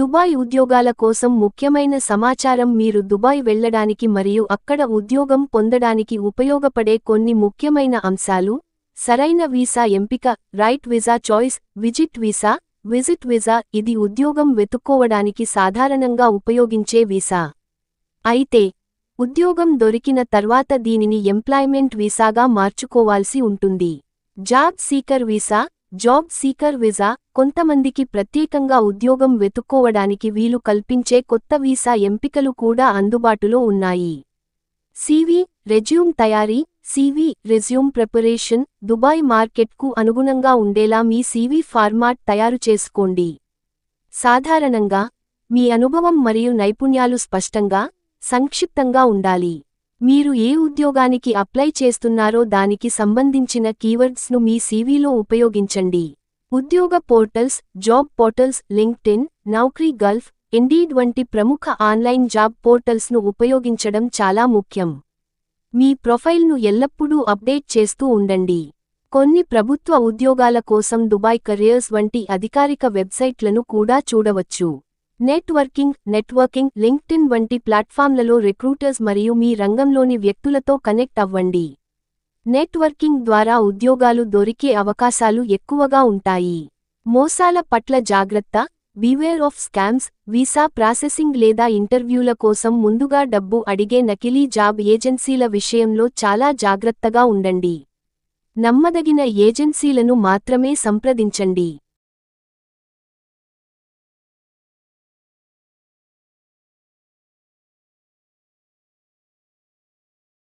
Dubai ఉద్యోగాల కోసం ముఖ్యమైన సమాచారం మీరు దుబాయ్ వెళ్ళడానికి మరియు అక్కడ ఉద్యోగం పొందడానికి ఉపయోగపడే కొన్ని ముఖ్యమైన అంశాలు. సరైన వీసా ఎంపిక right visa choice visit visa visit visa ఇది ఉద్యోగం వెతుక్కోవడానికి సాధారణంగా ఉపయోగించే వీసా. అయితే ఉద్యోగం దొరికిన తర్వాత దీనిని ఎంప్లాయ్మెంట్ వీసాగా మార్చుకోవాల్సి ఉంటుంది. Job seeker visa job seeker visa కొంతమందికి ప్రత్యేకంగా ఉద్యోగం వెతుక్కోవడానికి వీలు కల్పించే కొత్త వీసా ఎంపికలు కూడా అందుబాటులో ఉన్నాయి. సివి రెజ్యూమ్ తయారీ సివి రెజ్యూమ్ ప్రిపరేషన్ దుబాయ్ మార్కెట్కు అనుగుణంగా ఉండేలా మీ సివి ఫార్మాట్ తయారు చేసుకోండి. సాధారణంగా మీ అనుభవం మరియు నైపుణ్యాలు స్పష్టంగా సంక్షిప్తంగా ఉండాలి. మీరు ఏ ఉద్యోగానికి అప్లై చేస్తున్నారో దానికి సంబంధించిన కీవర్డ్స్ను మీ సీవీలో ఉపయోగించండి. ఉద్యోగ portals job portals LinkedIn Naukri Gulf Indeed వంటి ప్రముఖ ఆన్లైన్ జాబ్ పోర్టల్స్ను ఉపయోగించడం చాలా ముఖ్యం. మీ ప్రొఫైల్ను ఎల్లప్పుడూ అప్డేట్ చేస్తూ ఉండండి. కొన్ని ప్రభుత్వ ఉద్యోగాల కోసం దుబాయ్ కెరియర్స్ వంటి అధికారిక వెబ్సైట్లను కూడా చూడవచ్చు. నెట్వర్కింగ్ నెట్వర్కింగ్ లింక్డ్ఇన్ వంటి ప్లాట్ఫామ్లలో రిక్రూటర్స్ మరియు మీ రంగంలోని వ్యక్తులతో కనెక్ట్ అవ్వండి. నెట్వర్కింగ్ ద్వారా ఉద్యోగాలు దొరికే అవకాశాలు ఎక్కువగా ఉంటాయి. మోసాల పట్ల జాగ్రత్త beware of scams visa processing లేదా ఇంటర్వ్యూల కోసం ముందుగా డబ్బు అడిగే నకిలీ జాబ్ ఏజెన్సీల విషయంలో చాలా జాగ్రత్తగా ఉండండి. నమ్మదగిన ఏజెన్సీలను మాత్రమే సంప్రదించండి.